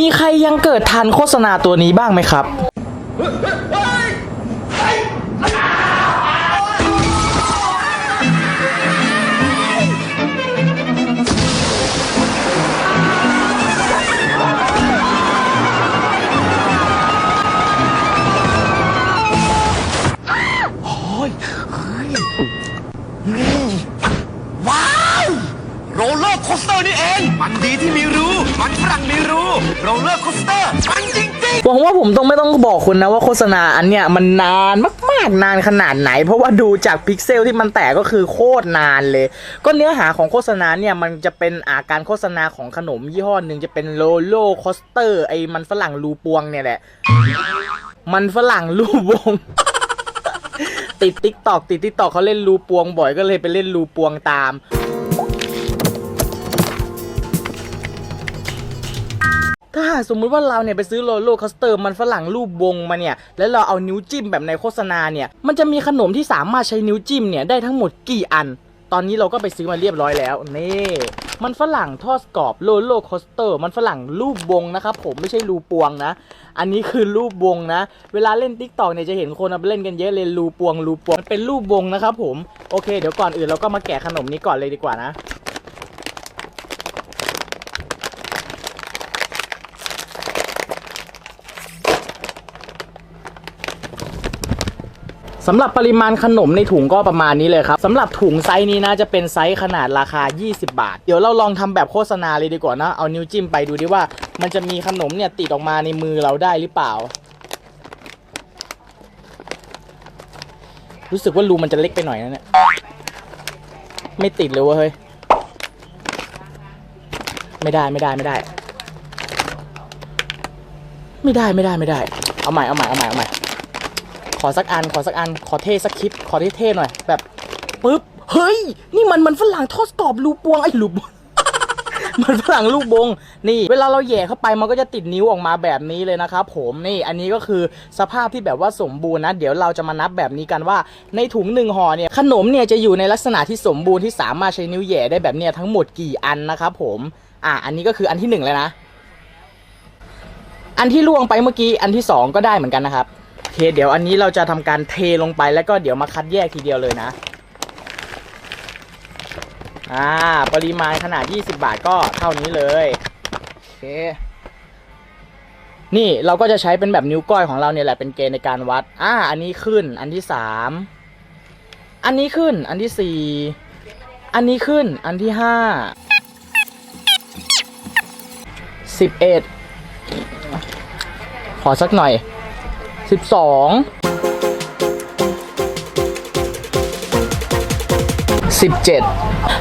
มีใครยังเกิดทันโฆษณาตัวนี้บ้างไหมครับ คสเตอร์นี่เอง มันดีที่มีรู้ มันฝรั่งมีรู้โรลเลอร์โคสเตอร์มันจริงหวังว่าผมต้องไม่ต้องบอกคุณนะว่าโฆษณาอันเนี้ยมันนานมากๆนานขนาดไหน เพราะว่าดูจากพิกเซลที่มันแตกก็คือโคตรนานเลย ก็เนื้อหาของโฆษณาเนี่ยมันจะเป็นอาการโฆษณาของขนมยี่ห้อหนึ่งจะเป็นโลโลคอสเตอร์ไอ้มันฝรั่งรูปวงเนี่ยแหละ มันฝรั่งรูปวงติดติ๊กตอกติดติ๊กตอกเขาเล่นรูปวงบ่อยก็เลยไปเล่นรูปวงตาม สมมุติว่าเราเนี่ยไปซื้อโรลโลคอสเตอร์มันฝรั่งรูปวงมาเนี่ย แล้วเราเอานิ้วจิ้มแบบในโฆษณาเนี่ย มันจะมีขนมที่สามารถใช้นิ้วจิ้มเนี่ยได้ทั้งหมดกี่อัน ตอนนี้เราก็ไปซื้อมาเรียบร้อยแล้ว นี่ มันฝรั่งทอดกรอบโรลโลคอสเตอร์ มันฝรั่งรูปวงนะครับผมไม่ใช่รูปวงนะ อันนี้คือรูปวงนะ เวลาเล่นทิกตอกเนี่ยจะเห็นคนเอาไปเล่นกันเยอะเลยรูปวงรูปวงมันเป็นรูปวงนะครับผม โอเค เดี๋ยวก่อนอื่นเราก็มาแกะขนมนี้ก่อนเลยดีกว่านะ สำหรับปริมาณขนมในถุงก็ประมาณนี้เลยครับสำหรับถุงไซส์นี้นะจะเป็นไซส์ขนาดราคา 20 บาท เดี๋ยวเราลองทำแบบโฆษณาเลยดีกว่านะเอานิ้วจิ้มไปดูดิว่า มันจะมีขนมเนี่ยติดออกมาในมือเราได้หรือเปล่า รู้สึกว่ารูมันจะเล็กไปหน่อยนะเนี่ยไม่ติดเลยเวะเฮ้ยไม่ได้ไม่ได้ไม่ได้ ไม่ได้ไม่ได้ไม่ได้ เอาใหม่เอาใหม่เอาใหม่เอาใหม่ ขอสักอัน ขอสักอัน ขอเท่สักคลิป ขอเท่ๆหน่อย แบบปึ๊บ เฮ้ย นี่มันมันฝรั่งทอดกรอบรูปวงไอ้รูปมันฝรั่งลูกบง นี่ เวลาเราแย่เข้าไปมันก็จะติดนิ้วออกมาแบบนี้เลยนะครับผมนี่อันนี้ก็คือสภาพที่แบบว่าสมบูรณ์นะ เดี๋ยวเราจะมานับแบบนี้กันว่า ในถุงหนึ่งห่อเนี่ยขนมเนี่ยจะอยู่ในลักษณะที่สมบูรณ์ที่สามารถใช้นิ้วแย่ได้แบบเนี้ยทั้งหมดกี่อันนะครับผมอะอันนี้ก็คืออันที่หนึ่งเลยนะ อันที่ล่วงไปเมื่อกี้อันที่สองก็ได้เหมือนกันนะครับ เคเดี๋ยวอันนี้เราจะทำการเทลงไปแล้วก็เดี๋ยวมาคัดแยกทีเดียวเลยนะอ่าปริมาณขนาด 20 บาทก็เท่านี้เลยโอเคนี่เราก็จะใช้เป็นแบบนิ้วก้อยของเราเนี่ยแหละเป็นเกณฑ์ในการวัดอ่าอันนี้ขึ้นอันที่สามอันนี้ขึ้นอันที่สี่อันนี้ขึ้นอันที่ห้าสิบเอ็ดขอสักหน่อย สิบสองสิบเจ็ด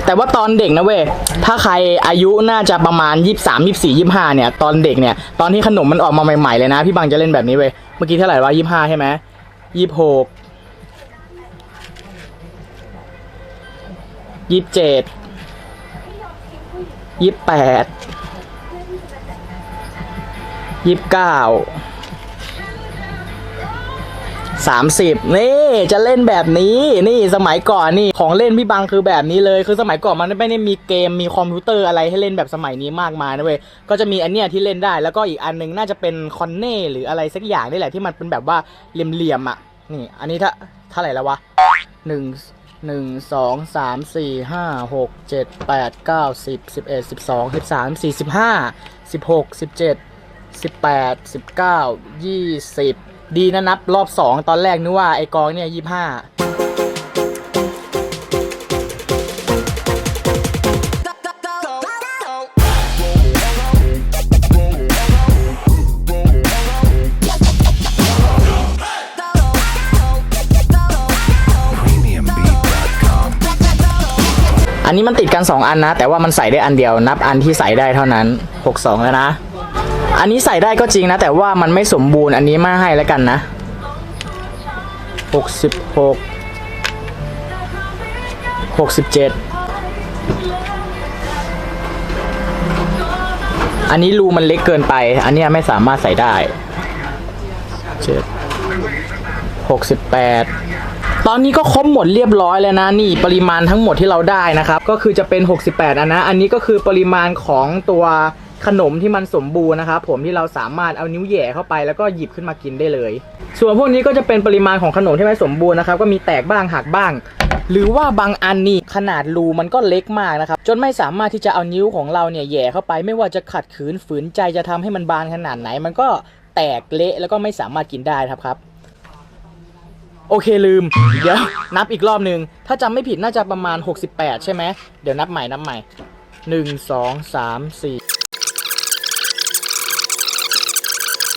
แต่ว่าตอนเด็กนะเว้ย ถ้าใครอายุน่าจะประมาณยี่สามยี่สี่ยี่ห้าเนี่ย ตอนเด็กเนี่ย ตอนที่ขนมมันออกมาใหม่ๆเลยนะ พี่บังจะเล่นแบบนี้เว้ย เมื่อกี้เท่าไหร่วะยี่ห้าใช่ไหมยี่หกยี่ เจ็ดยี่แปดยี่เก้าสามสิบนี่จะเล่นแบบนี้นี่สมัยก่อนนี่ของเล่นพี่บังคือแบบนี้เลย คือสมัยก่อนมันไม่ได้มีเกมมีคอมพิวเตอร์อะไรให้เล่นแบบสมัยนี้มากมายนะเว้ยก็จะมีอันเนี้ยที่เล่นได้แล้วก็อีกอันหนึงน่าจะเป็นคอนเน่หรืออะไรสักอย่างนี่แหละที่มันเป็นแบบว่าเหลี่ยมๆอะนี่ อันนี้ถ้าเท่าไหร่แล้ววะหนึ่งหนึ่งสองสามสี่ห้าหกเจ็ดแปดเก้าสิบสิบเอ็ดสิบสองสิบสามสี่สิบห้าสิบหกสิบเจ็ดสิบแปดสิบเก้ายี่สิบ ดีนะนับรอบสองตอนแรกนึกว่าไอกองเนี่ยยี่ห้าอันนี้มันติดกัน 2 อันนะ แต่ว่ามันใส่ได้อันเดียว นับอันที่ใส่ได้เท่านั้น 62 แล้วนะ อันนี้ใส่ได้ก็จริงนะ แต่ว่ามันไม่สมบูรณ์อันนี้มาให้แล้วกันนะ 66 67 อันนี้รูมันเล็กเกินไป อันนี้ไม่สามารถใส่ได้7 68ตอนนี้ก็ครบหมดเรียบร้อยแล้วนะนี่ปริมาณทั้งหมดที่เราได้นะครับ ก็คือจะเป็น 68 อันนะ อันนี้ก็คือปริมาณของตัว ขนมที่มันสมบูรณ์นะครับผมที่เราสามารถเอานิ้วแย่เข้าไปแล้วก็หยิบขึ้นมากินได้เลย ส่วนพวกนี้ก็จะเป็นปริมาณของขนมที่ไม่สมบูรณ์นะครับก็มีแตกบ้างหักบ้าง หรือว่าบางอันนี่ขนาดรูมันก็เล็กมากนะครับจนไม่สามารถที่จะเอานิ้วของเราเนี่ยแย่เข้าไป ไม่ว่าจะขัดขืนฝืนใจจะทำให้มันบานขนาดไหน มันก็แตกเละแล้วก็ไม่สามารถกินได้ครับครับโอเคลืม เดี๋ยวนับอีกรอบหนึ่งถ้าจำไม่ผิดน่าจะประมาณ 68 ใช่ไหมเดี๋ยวนับใหม่นับใหม่ 1 2 3 4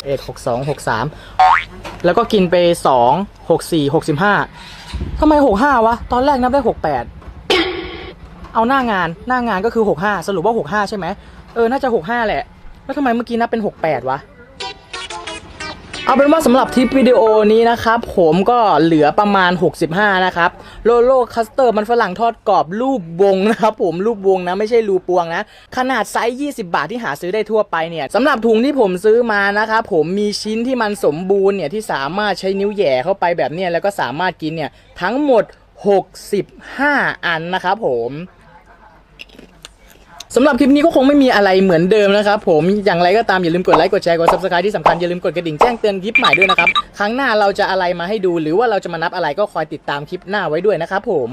เอ็ดหกสองหกสามแล้วก็กินไปสองหกสี่หกสิบห้าทำไมหกห้าวะ ตอนแรกนับได้หกแปดเอาหน้างานหน้างานก็คือหกห้าสรุปว่าหกห้าใช่ไหมเออน่าจะหกห้าแหละ แล้วทำไมเมื่อกี้นับเป็นหกแปดวะ เอาเป็นว่าสำหรับทริปวิดีโอนี้นะครับ ผมก็เหลือประมาณ 65 นะครับ โลโลคัสเตอร์มันฝรั่งทอดกรอบรูปวงนะครับผมรูปวงนะไม่ใช่รูปวงนะ ขนาดไซส์ 20 บาทที่หาซื้อได้ทั่วไปเนี่ยสำหรับถุงที่ผมซื้อมานะครับผมมีชิ้นที่มันสมบูรณ์เนี่ยที่สามารถใช้นิ้วแย่เข้าไปแบบเนี้ยแล้วก็สามารถกินเนี่ยทั้งหมด 65 อันนะครับผม สำหรับคลิปนี้ก็คงไม่มีอะไรเหมือนเดิมนะครับผมอย่างไรก็ตามอย่าลืมกดไลค์กดแชร์กด subscribe ที่สำคัญอย่าลืมกดกระดิ่งแจ้งเตือนคลิปใหม่ด้วยนะครับครั้งหน้าเราจะอะไรมาให้ดู หรือว่าเราจะมานับอะไรก็คอยติดตามคลิปหน้าไว้ด้วยนะครับผม